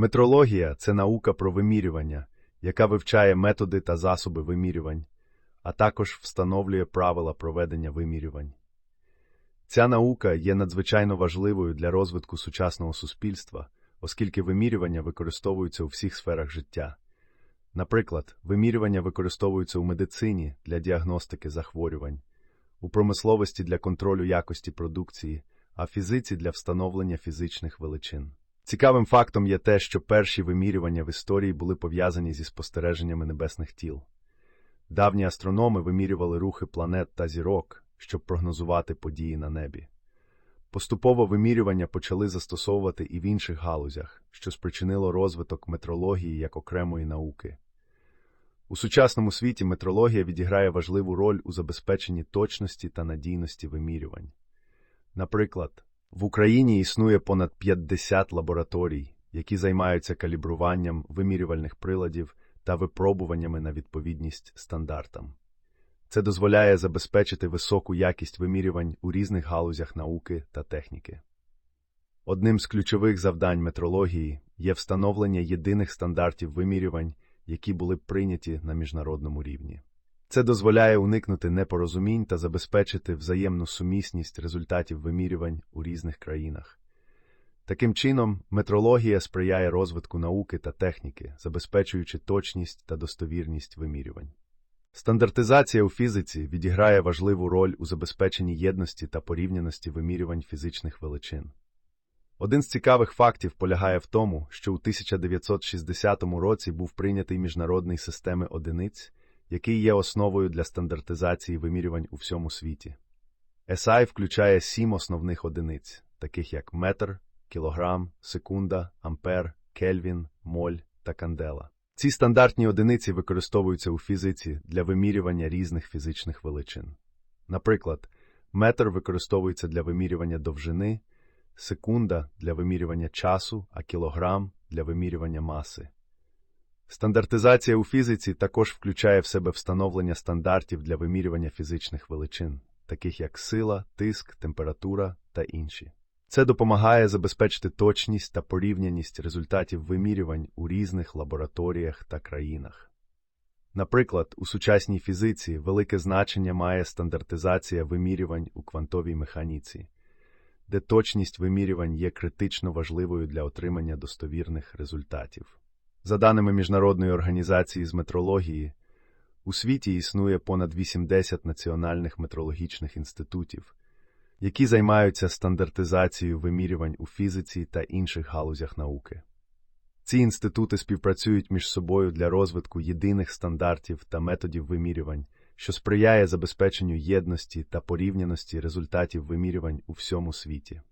Метрологія це наука про вимірювання, яка вивчає методи та засоби вимірювань, а також встановлює правила проведення вимірювань. Ця наука є надзвичайно важливою для розвитку сучасного суспільства, оскільки вимірювання використовуються у всіх сферах життя. Наприклад, вимірювання використовуються у медицині для діагностики захворювань, у промисловості для контролю якості продукції, а фізиці для встановлення фізичних величин. Цікавим фактом є те, що перші вимірювання в історії були пов'язані зі спостереженнями небесних тіл. Давні астрономи вимірювали рухи планет та зірок, щоб прогнозувати події на небі. Поступово вимірювання почали застосовувати і в інших галузях, що спричинило розвиток метрології як окремої науки. У сучасному світі метрологія відіграє важливу роль у забезпеченні точності та надійності вимірювань. Наприклад, в Україні існує понад 50 лабораторій, які займаються калібруванням вимірювальних приладів та випробуваннями на відповідність стандартам. Це дозволяє забезпечити високу якість вимірювань у різних галузях науки та техніки. Одним з ключових завдань метрології є встановлення єдиних стандартів вимірювань, які були прийняті на міжнародному рівні. Це дозволяє уникнути непорозумінь та забезпечити взаємну сумісність результатів вимірювань у різних країнах. Таким чином, метрологія сприяє розвитку науки та техніки, забезпечуючи точність та достовірність вимірювань. Стандартизація у фізиці відіграє важливу роль у забезпеченні єдності та порівняності вимірювань фізичних величин. Один з цікавих фактів полягає в тому, що у 1960 році був прийнятий міжнародний системи одиниць, який є основою для стандартизації вимірювань у всьому світі. SI включає сім основних одиниць, таких як метр, кілограм, секунда, ампер, кельвін, моль та кандела. Ці стандартні одиниці використовуються у фізиці для вимірювання різних фізичних величин. Наприклад, метр використовується для вимірювання довжини, секунда для вимірювання часу, а кілограм для вимірювання маси. Стандартизація у фізиці також включає в себе встановлення стандартів для вимірювання фізичних величин, таких як сила, тиск, температура та інші. Це допомагає забезпечити точність та порівняність результатів вимірювань у різних лабораторіях та країнах. Наприклад, у сучасній фізиці велике значення має стандартизація вимірювань у квантовій механіці, де точність вимірювань є критично важливою для отримання достовірних результатів. За даними Міжнародної організації з метрології, у світі існує понад 80 національних метрологічних інститутів, які займаються стандартизацією вимірювань у фізиці та інших галузях науки. Ці інститути співпрацюють між собою для розвитку єдиних стандартів та методів вимірювань, що сприяє забезпеченню єдності та порівняності результатів вимірювань у всьому світі.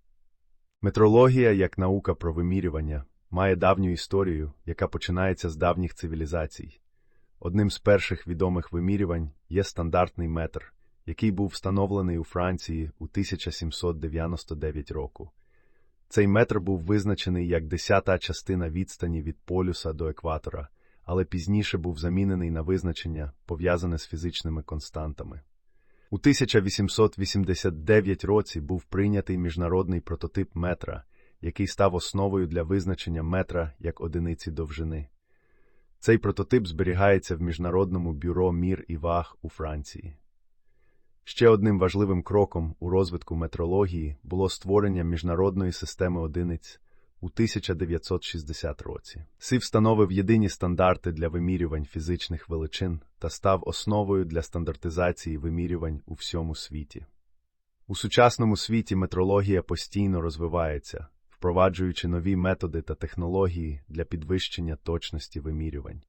Метрологія як наука про вимірювання має давню історію, яка починається з давніх цивілізацій. Одним з перших відомих вимірювань є стандартний метр, який був встановлений у Франції у 1799 року. Цей метр був визначений як десята частина відстані від полюса до екватора, але пізніше був замінений на визначення, пов'язане з фізичними константами. У 1889 році був прийнятий міжнародний прототип метра, який став основою для визначення метра як одиниці довжини. Цей прототип зберігається в Міжнародному бюро мір і ваг у Франції. Ще одним важливим кроком у розвитку метрології було створення міжнародної системи одиниць у 1960 році. СИ встановив єдині стандарти для вимірювань фізичних величин та став основою для стандартизації вимірювань у всьому світі. У сучасному світі метрологія постійно розвивається, впроваджуючи нові методи та технології для підвищення точності вимірювань.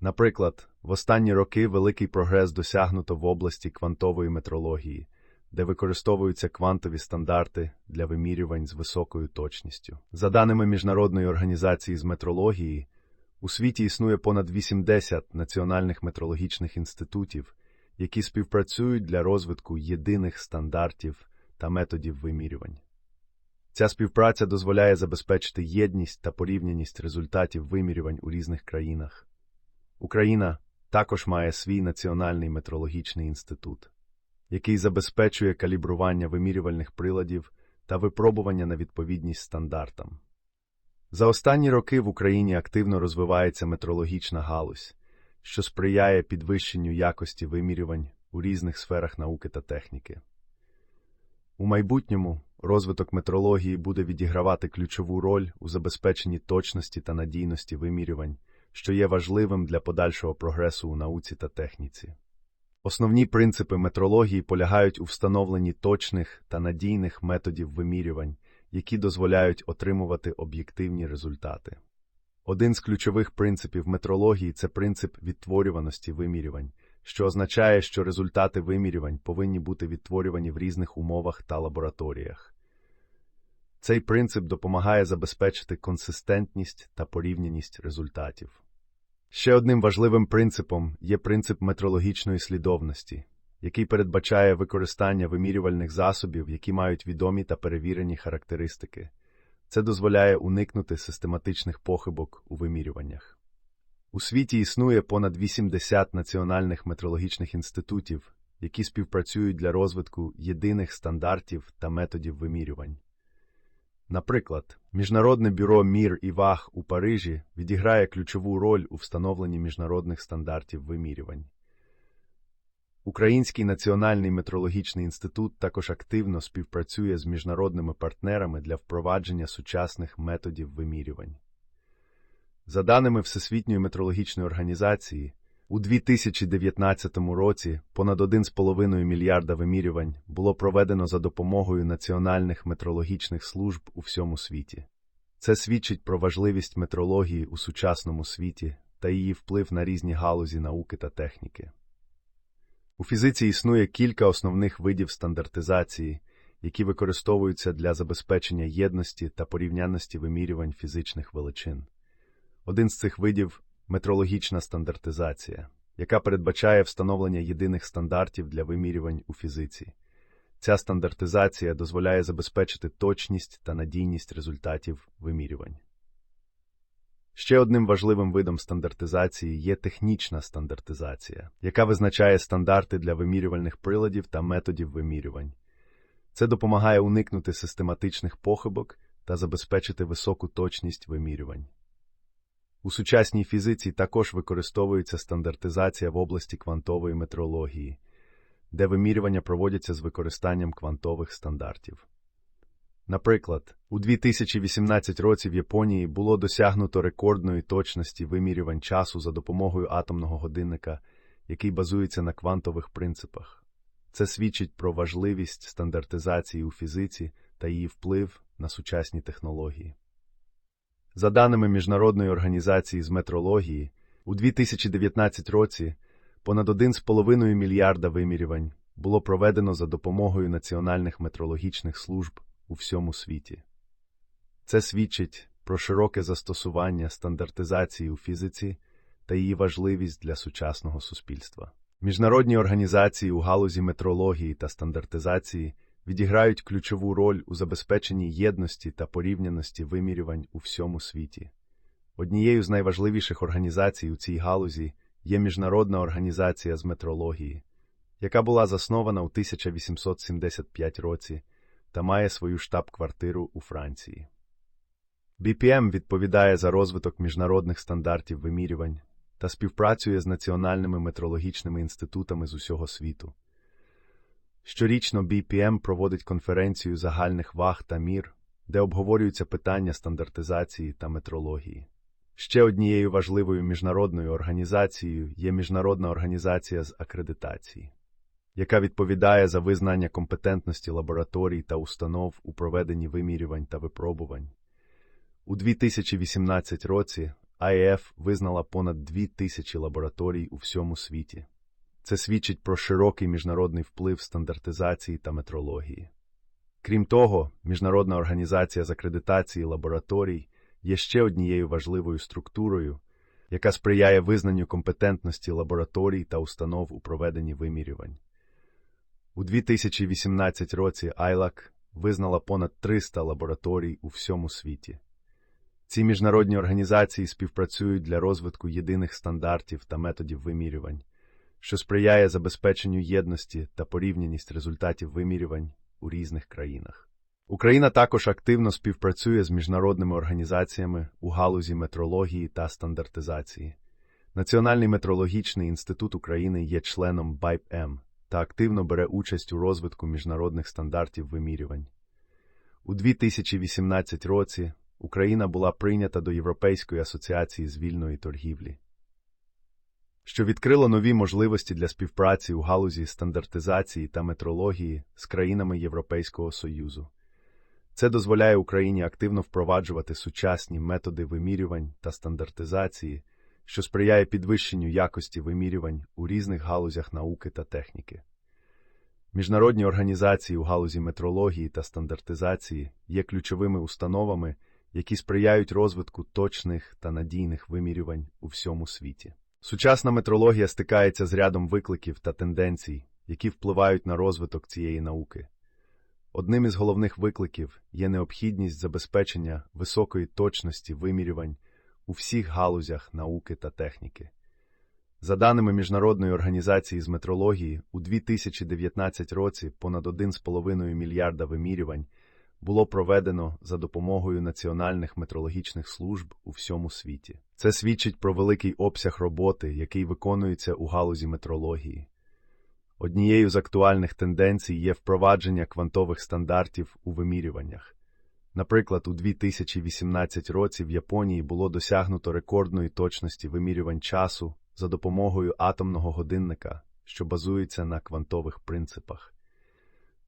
Наприклад, в останні роки великий прогрес досягнуто в області квантової метрології, де використовуються квантові стандарти для вимірювань з високою точністю. За даними Міжнародної організації з метрології, у світі існує понад 80 національних метрологічних інститутів, які співпрацюють для розвитку єдиних стандартів та методів вимірювань. Ця співпраця дозволяє забезпечити єдність та порівняність результатів вимірювань у різних країнах. Україна також має свій національний метрологічний інститут, який забезпечує калібрування вимірювальних приладів та випробування на відповідність стандартам. За останні роки в Україні активно розвивається метрологічна галузь, що сприяє підвищенню якості вимірювань у різних сферах науки та техніки. У майбутньому розвиток метрології буде відігравати ключову роль у забезпеченні точності та надійності вимірювань, що є важливим для подальшого прогресу у науці та техніці. Основні принципи метрології полягають у встановленні точних та надійних методів вимірювань, які дозволяють отримувати об'єктивні результати. Один з ключових принципів метрології це принцип відтворюваності вимірювань, що означає, що результати вимірювань повинні бути відтворювані в різних умовах та лабораторіях. Цей принцип допомагає забезпечити консистентність та порівняність результатів. Ще одним важливим принципом є принцип метрологічної слідовності, який передбачає використання вимірювальних засобів, які мають відомі та перевірені характеристики. Це дозволяє уникнути систематичних похибок у вимірюваннях. У світі існує понад 80 національних метрологічних інститутів, які співпрацюють для розвитку єдиних стандартів та методів вимірювань. Наприклад, Міжнародне бюро Мір і Ваг у Парижі відіграє ключову роль у встановленні міжнародних стандартів вимірювань. Український національний метрологічний інститут також активно співпрацює з міжнародними партнерами для впровадження сучасних методів вимірювань. За даними Всесвітньої метрологічної організації, у 2019 році понад 1,5 мільярда вимірювань було проведено за допомогою національних метрологічних служб у всьому світі. Це свідчить про важливість метрології у сучасному світі та її вплив на різні галузі науки та техніки. У фізиці існує кілька основних видів стандартизації, які використовуються для забезпечення єдності та порівнянності вимірювань фізичних величин. Один з цих видів метрологічна стандартизація, яка передбачає встановлення єдиних стандартів для вимірювань у фізиці. Ця стандартизація дозволяє забезпечити точність та надійність результатів вимірювань. Ще одним важливим видом стандартизації є технічна стандартизація, яка визначає стандарти для вимірювальних приладів та методів вимірювань. Це допомагає уникнути систематичних похибок та забезпечити високу точність вимірювань. У сучасній фізиці також використовується стандартизація в області квантової метрології, де вимірювання проводяться з використанням квантових стандартів. Наприклад, у 2018 році в Японії було досягнуто рекордної точності вимірювань часу за допомогою атомного годинника, який базується на квантових принципах. Це свідчить про важливість стандартизації у фізиці та її вплив на сучасні технології. За даними Міжнародної організації з метрології, у 2019 році понад 1,5 мільярда вимірювань було проведено за допомогою національних метрологічних служб у всьому світі. Це свідчить про широке застосування стандартизації у фізиці та її важливість для сучасного суспільства. Міжнародні організації у галузі метрології та стандартизації відіграють ключову роль у забезпеченні єдності та порівняності вимірювань у всьому світі. Однією з найважливіших організацій у цій галузі є Міжнародна організація з метрології, яка була заснована у 1875 році та має свою штаб-квартиру у Франції. BPM відповідає за розвиток міжнародних стандартів вимірювань та співпрацює з національними метрологічними інститутами з усього світу. Щорічно BPM проводить конференцію загальних ваг та мір, де обговорюються питання стандартизації та метрології. Ще однією важливою міжнародною організацією є Міжнародна організація з акредитації, яка відповідає за визнання компетентності лабораторій та установ у проведенні вимірювань та випробувань. У 2018 році АЕФ визнала понад 2000 лабораторій у всьому світі. Це свідчить про широкий міжнародний вплив стандартизації та метрології. Крім того, Міжнародна організація з акредитації лабораторій є ще однією важливою структурою, яка сприяє визнанню компетентності лабораторій та установ у проведенні вимірювань. У 2018 році ILAC визнала понад 300 лабораторій у всьому світі. Ці міжнародні організації співпрацюють для розвитку єдиних стандартів та методів вимірювань що сприяє забезпеченню єдності та порівняність результатів вимірювань у різних країнах. Україна також активно співпрацює з міжнародними організаціями у галузі метрології та стандартизації. Національний метрологічний інститут України є членом БайП-М та активно бере участь у розвитку міжнародних стандартів вимірювань. У 2018 році Україна була прийнята до Європейської асоціації з вільної торгівлі, що відкрило нові можливості для співпраці у галузі стандартизації та метрології з країнами Європейського Союзу. Це дозволяє Україні активно впроваджувати сучасні методи вимірювань та стандартизації, що сприяє підвищенню якості вимірювань у різних галузях науки та техніки. Міжнародні організації у галузі метрології та стандартизації є ключовими установами, які сприяють розвитку точних та надійних вимірювань у всьому світі. Сучасна метрологія стикається з рядом викликів та тенденцій, які впливають на розвиток цієї науки. Одним із головних викликів є необхідність забезпечення високої точності вимірювань у всіх галузях науки та техніки. За даними Міжнародної організації з метрології, у 2019 році понад 1,5 мільярда вимірювань було проведено за допомогою національних метрологічних служб у всьому світі. Це свідчить про великий обсяг роботи, який виконується у галузі метрології. Однією з актуальних тенденцій є впровадження квантових стандартів у вимірюваннях. Наприклад, у 2018 році в Японії було досягнуто рекордної точності вимірювань часу за допомогою атомного годинника, що базується на квантових принципах.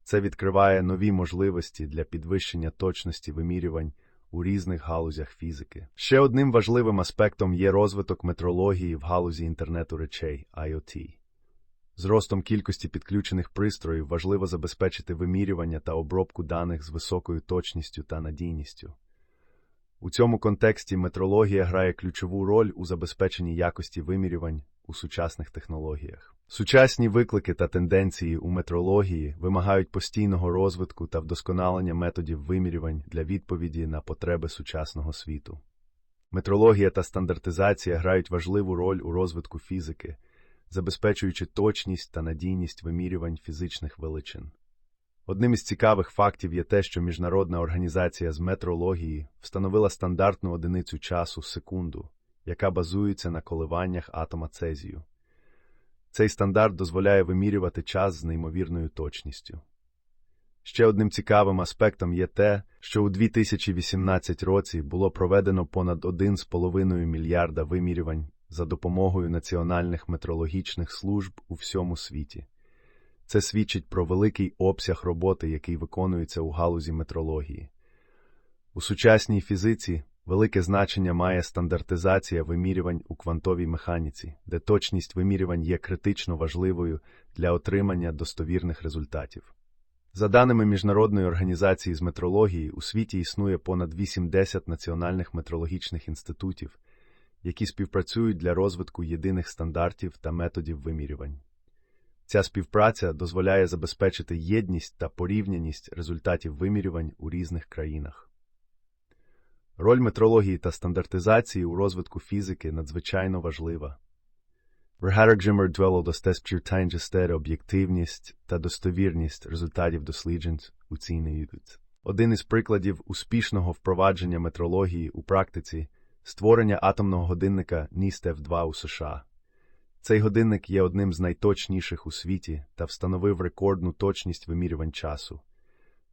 Це відкриває нові можливості для підвищення точності вимірювань у різних галузях фізики. Ще одним важливим аспектом є розвиток метрології в галузі інтернету речей IoT. З ростом кількості підключених пристроїв важливо забезпечити вимірювання та обробку даних з високою точністю та надійністю. У цьому контексті метрологія грає ключову роль у забезпеченні якості вимірювань у сучасних технологіях. Сучасні виклики та тенденції у метрології вимагають постійного розвитку та вдосконалення методів вимірювань для відповіді на потреби сучасного світу. Метрологія та стандартизація грають важливу роль у розвитку фізики, забезпечуючи точність та надійність вимірювань фізичних величин. Одним із цікавих фактів є те, що Міжнародна організація з метрології встановила стандартну одиницю часу секунду, яка базується на коливаннях атома цезію. Цей стандарт дозволяє вимірювати час з неймовірною точністю. Ще одним цікавим аспектом є те, що у 2018 році було проведено понад 1,5 мільярда вимірювань за допомогою національних метрологічних служб у всьому світі. Це свідчить про великий обсяг роботи, який виконується у галузі метрології. У сучасній фізиці велике значення має стандартизація вимірювань у квантовій механіці, де точність вимірювань є критично важливою для отримання достовірних результатів. За даними Міжнародної організації з метрології, у світі існує понад 80 національних метрологічних інститутів, які співпрацюють для розвитку єдиних стандартів та методів вимірювань. Ця співпраця дозволяє забезпечити єдність та порівняність результатів вимірювань у різних країнах. Роль метрології та стандартизації у розвитку фізики надзвичайно важлива. Регадерджимер Джмер достеспчертайнджестер об'єктивність та достовірність результатів досліджень у цій Один із прикладів успішного впровадження метрології у практиці створення атомного годинника ністеф 2 у США. Цей годинник є одним з найточніших у світі та встановив рекордну точність вимірювань часу.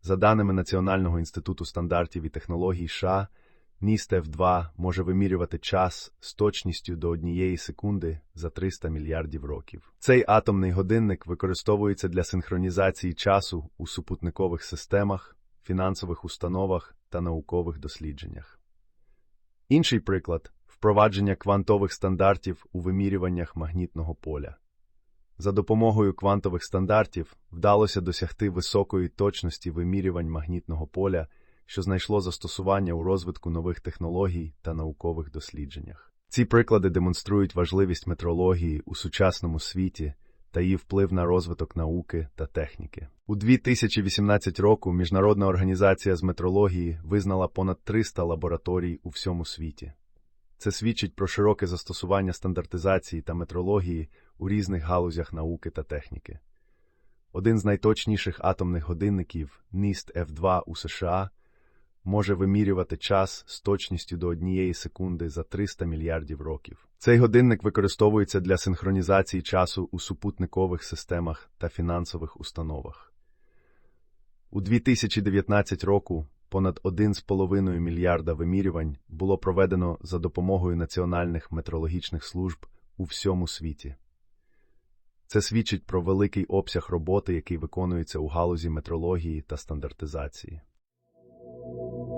За даними Національного інституту стандартів і технологій США, ністеф 2 може вимірювати час з точністю до однієї секунди за 300 мільярдів років. Цей атомний годинник використовується для синхронізації часу у супутникових системах, фінансових установах та наукових дослідженнях. Інший приклад впровадження квантових стандартів у вимірюваннях магнітного поля. За допомогою квантових стандартів вдалося досягти високої точності вимірювань магнітного поля, що знайшло застосування у розвитку нових технологій та наукових дослідженнях. Ці приклади демонструють важливість метрології у сучасному світі та її вплив на розвиток науки та техніки. У 2018 року Міжнародна організація з метрології визнала понад 300 лабораторій у всьому світі. Це свідчить про широке застосування стандартизації та метрології у різних галузях науки та техніки. Один з найточніших атомних годинників NIST F2 у США може вимірювати час з точністю до однієї секунди за 300 мільярдів років. Цей годинник використовується для синхронізації часу у супутникових системах та фінансових установах. У 2019 року понад 1,5 мільярда вимірювань було проведено за допомогою національних метрологічних служб у всьому світі. Це свідчить про великий обсяг роботи, який виконується у галузі метрології та стандартизації. Thank you.